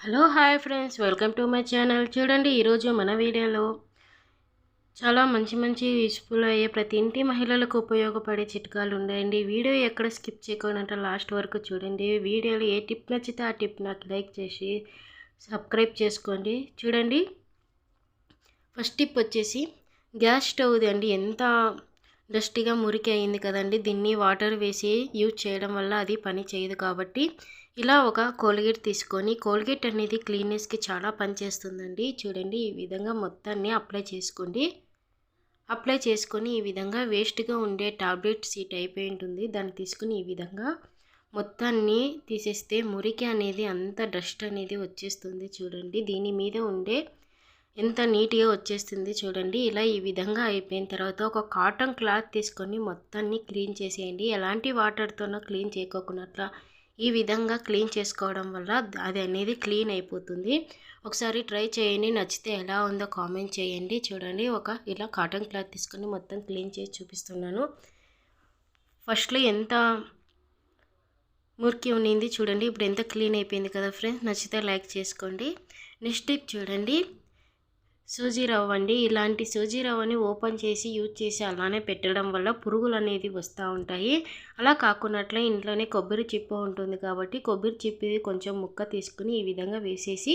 Hello hi friends welcome to my channel. చూడండి ఈరోజు మన వీడియోలో చాలా మంచి మంచి యూస్ఫుల్ అయ్యే ప్రతి ఇంటి మహిళలకు ఉపయోగపడే చిట్కాలు ఉన్నాయండి. వీడియో ఎక్కడ స్కిప్ చేయకుండా లాస్ట్ వరకు చూడండి. వీడియోలో ఏ టిప్ నచ్చితే ఆ టిప్ నాకు లైక్ చేసి సబ్స్క్రైబ్ చేసుకోండి. చూడండి ఫస్ట్ టిప్ వచ్చేసి గ్యాస్ స్టవ్ది అండి. ఎంత డస్టీగా మురికి అయింది కదండి దీన్ని వాటర్ వేసి యూజ్ చేయడం వల్ల అది పని చేయదు కాబట్టి ఇలా ఒక కోల్గేట్ తీసుకొని కోల్గేట్ అనేది క్లీన్నెస్కి చాలా పనిచేస్తుందండి చూడండి ఈ విధంగా మొత్తాన్ని అప్లై చేసుకోండి. అప్లై చేసుకొని ఈ విధంగా వేస్ట్గా ఉండే టాబ్లెట్ సీట్ అయిపోయి ఉంటుంది. దాన్ని తీసుకుని ఈ విధంగా మొత్తాన్ని తీసేస్తే మురికి అనేది అంత డస్ట్ అనేది వచ్చేస్తుంది చూడండి. దీని మీద ఉండే ఎంత నీట్గా వచ్చేస్తుంది చూడండి. ఇలా ఈ విధంగా అయిపోయిన తర్వాత ఒక కాటన్ క్లాత్ తీసుకొని మొత్తాన్ని క్లీన్ చేసేయండి. ఎలాంటి వాటర్తోనో క్లీన్ చేయకోకున్నట్లా ఈ విధంగా క్లీన్ చేసుకోవడం వల్ల అది అనేది క్లీన్ అయిపోతుంది. ఒకసారి ట్రై చేయండి. నచ్చితే ఎలా ఉందో కామెంట్ చేయండి. చూడండి. ఒక ఇలా కాటన్ క్లాత్ తీసుకొని మొత్తం క్లీన్ చేసి చూపిస్తున్నాను. ఫస్ట్లో ఎంత మురికి ఉన్నింది చూడండి. ఇప్పుడు ఎంత క్లీన్ అయిపోయింది కదా ఫ్రెండ్స్. నచ్చితే లైక్ చేసుకోండి. నెక్స్ట్ టిప్ చూడండి. సూజీ రవ్వ అండి. ఇలాంటి సూజీ రవ్వని ఓపెన్ చేసి యూజ్ చేసి అలానే పెట్టడం వల్ల పురుగులు అనేది వస్తూ ఉంటాయి. అలా కాకున్నట్లే ఇంట్లోనే కొబ్బరి చిప్ప ఉంటుంది కాబట్టి కొబ్బరి చిప్పి కొంచెం ముక్క తీసుకుని ఈ విధంగా వేసేసి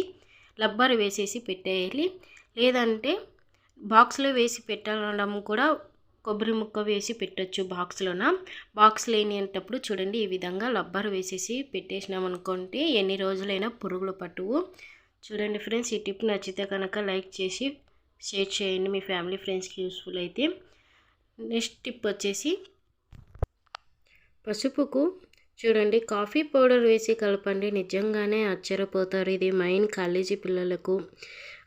లబ్బర్ వేసేసి పెట్టేయాలి. లేదంటే బాక్స్లో వేసి పెట్టడం కూడా కొబ్బరి ముక్క వేసి పెట్టచ్చు బాక్స్లోన? బాక్స్ లేనిటప్పుడు చూడండి ఈ విధంగా లబ్బర్ వేసేసి పెట్టేసినాం అనుకుంటే ఎన్ని రోజులైనా పురుగులు పట్టువు. చూడండి ఫ్రెండ్స్ ఈ టిప్ నచ్చితే కనుక లైక్ చేసి షేర్ చేయండి మీ ఫ్యామిలీ ఫ్రెండ్స్కి యూస్ఫుల్ అయితే. నెక్స్ట్ టిప్ వచ్చేసి పసుపుకు చూడండి కాఫీ పౌడర్ వేసి కలపండి. నిజంగానే ఆశ్చర్యపోతారు. ఇది మైన్ కాలేజీ పిల్లలకు.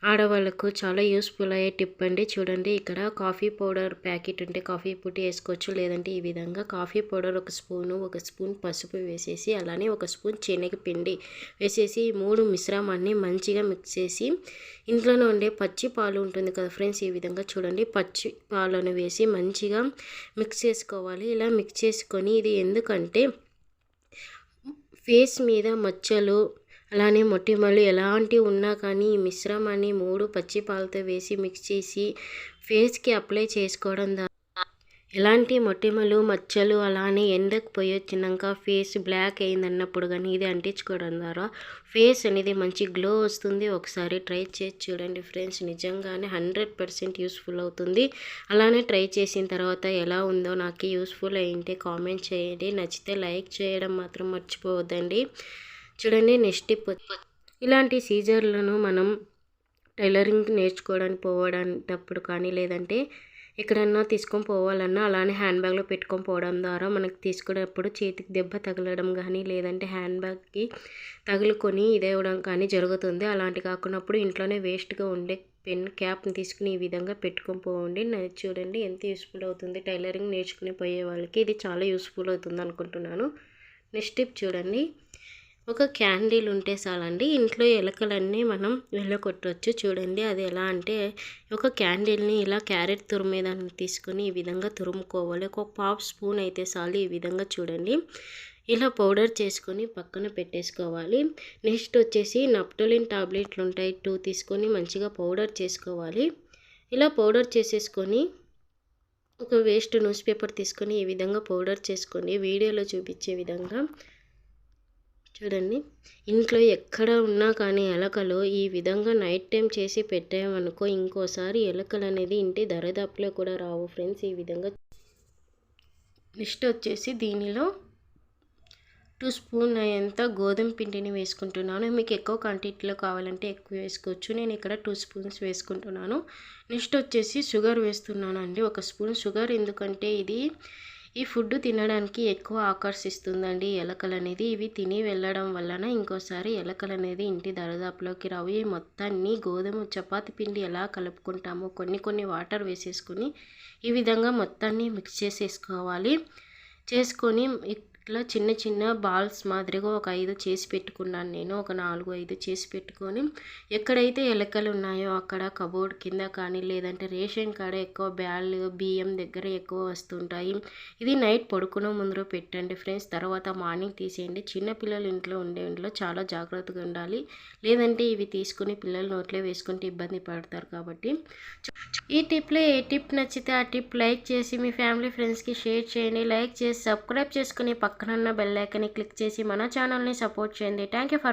ఆడవాళ్ళకు చాలా యూస్ఫుల్ అయ్యే టిప్ అండి. చూడండి ఇక్కడ కాఫీ పౌడర్ ప్యాకెట్ ఉంటే కాఫీ పుట్టి వేసుకోవచ్చు. లేదంటే ఈ విధంగా కాఫీ పౌడర్ ఒక స్పూను ఒక స్పూన్ పసుపు వేసేసి అలానే ఒక స్పూన్ శనగపిండి వేసేసి మూడు మిశ్రమాన్ని మంచిగా మిక్స్ చేసి ఇంట్లోనే ఉండే పచ్చి పాలు ఉంటుంది కదా ఫ్రెండ్స్ ఈ విధంగా చూడండి. పచ్చి పాలను వేసి మంచిగా మిక్స్ చేసుకోవాలి. ఇలా మిక్స్ చేసుకొని ఇది ఎందుకంటే ఫేస్ మీద మచ్చలు అలానే మొటిమలు ఎలాంటి ఉన్నా కానీ ఈ మిశ్రమాన్ని మూడు పచ్చి పాలతో వేసి మిక్స్ చేసి ఫేస్కి అప్లై చేసుకోవడం ద్వారా ఎలాంటి మొటిమలు మచ్చలు అలానే ఎండకు పోయి వచ్చినాక ఫేస్ బ్లాక్ అయిందన్నప్పుడు కానీ ఇది అంటించుకోవడం ద్వారా ఫేస్ అనేది మంచి గ్లో వస్తుంది. ఒకసారి ట్రై చేసి చూడండి ఫ్రెండ్స్. నిజంగానే హండ్రెడ్ పర్సెంట్ యూస్ఫుల్ అవుతుంది. అలానే ట్రై చేసిన తర్వాత ఎలా ఉందో నాకు యూస్ఫుల్ అయింటే కామెంట్ చేయండి. నచ్చితే లైక్ చేయడం మాత్రం మర్చిపోవద్దండి. చూడండి నెక్స్ట్ టిప్ ఇలాంటి సీజర్లను మనం టైలరింగ్ నేర్చుకోవడానికి పోవడానికి కానీ లేదంటే ఎక్కడన్నా తీసుకొని పోవాలన్నా అలానే హ్యాండ్ బ్యాగ్లో పెట్టుకొని పోవడం ద్వారా మనకి తీసుకునేప్పుడు చేతికి దెబ్బ తగలడం కానీ లేదంటే హ్యాండ్ బ్యాగ్కి తగులుకొని ఇదేవడం కానీ జరుగుతుంది. అలాంటి కాకున్నప్పుడు ఇంట్లోనే వేస్ట్గా ఉండే పెన్ క్యాప్ని తీసుకుని ఈ విధంగా పెట్టుకొని పోవండి. చూడండి ఎంత యూస్ఫుల్ అవుతుంది టైలరింగ్ నేర్చుకుని పోయే వాళ్ళకి. ఇది చాలా యూస్ఫుల్ అవుతుంది అనుకుంటున్నాను. నెక్స్ట్ టిప్ చూడండి. ఒక క్యాండిల్ ఉంటే చాలండి. ఇంట్లో ఎలకలన్నీ మనం వెళ్ళగొట్టవచ్చు చూడండి అది ఎలా అంటే ఒక క్యాండిల్ని ఇలా క్యారెట్ తురిమేదాన్ని తీసుకొని ఈ విధంగా తురుముకోవాలి. ఒక పాప్ స్పూన్ అయితే చాలు ఈ విధంగా చూడండి. ఇలా పౌడర్ చేసుకొని పక్కన పెట్టేసుకోవాలి. నెక్స్ట్ వచ్చేసి నప్టోలిన్ టాబ్లెట్లు ఉంటాయి. టూ తీసుకొని మంచిగా పౌడర్ చేసుకోవాలి. ఇలా పౌడర్ చేసేసుకొని ఒక వేస్ట్ న్యూస్ పేపర్ తీసుకొని ఈ విధంగా పౌడర్ చేసుకొని వీడియోలో చూపించే విధంగా చూడండి. ఇంట్లో ఎక్కడ ఉన్నా కానీ ఎలకలు ఈ విధంగా నైట్ టైం చేసి పెట్టామనుకో ఇంకోసారి ఎలకలు అనేది ఇంటి దరిదాపులో కూడా రావు ఫ్రెండ్స్. ఈ విధంగా నెక్స్ట్ వచ్చేసి దీనిలో టూ స్పూన్ అయ్యేంత గోధుమ పిండిని వేసుకుంటున్నాను. మీకు ఎక్కువ క్వాంటిటీలో కావాలంటే ఎక్కువ వేసుకోవచ్చు. నేను ఇక్కడ టూ స్పూన్స్ వేసుకుంటున్నాను. నెక్స్ట్ వచ్చేసి షుగర్ వేస్తున్నాను అండి ఒక స్పూన్ షుగర్ ఎందుకంటే ఇది ఈ ఫుడ్ తినడానికి ఎక్కువ ఆకర్షిస్తుందండి ఎలకలు అనేది ఇవి తిని వెళ్ళడం వలన ఇంకోసారి ఎలకలు అనేది ఇంటి దరదాపులోకి రావు. ఈ మొత్తాన్ని గోధుమ చపాతి పిండి ఎలా కలుపుకుంటామో కొన్ని కొన్ని వాటర్ వేసేసుకొని ఈ విధంగా మొత్తాన్ని మిక్స్ చేసేసుకోవాలి. చేసుకొని ఇట్లా చిన్న చిన్న బాల్స్ మాదిరిగా ఒక ఐదు చేసి పెట్టుకున్నాను నేను. ఒక నాలుగు ఐదు చేసి పెట్టుకొని ఎక్కడైతే ఎలకలు ఉన్నాయో అక్కడ కబోర్డ్ కింద కానీ లేదంటే రేషన్ కాడ ఎక్కువ బ్యాళ్ళు బియ్యం దగ్గర ఎక్కువ వస్తుంటాయి. ఇది నైట్ పడుకునే ముందు పెట్టండి ఫ్రెండ్స్. తర్వాత మార్నింగ్ తీసేయండి. చిన్న పిల్లలు ఇంట్లో ఉండే ఇంట్లో చాలా జాగ్రత్తగా ఉండాలి. లేదంటే ఇవి తీసుకుని పిల్లలు నోట్లో వేసుకుంటే ఇబ్బంది పడతారు కాబట్టి. ఈ టిప్లో ఏ టిప్ నచ్చితే ఆ టిప్ లైక్ చేసి మీ ఫ్యామిలీ ఫ్రెండ్స్కి షేర్ చేయండి. లైక్ చేసి సబ్స్క్రైబ్ చేసుకుని పక్కనున్న బెల్ ఐకన్ని క్లిక్ చేసి మన ఛానల్ని సపోర్ట్ చేయండి. Thank you for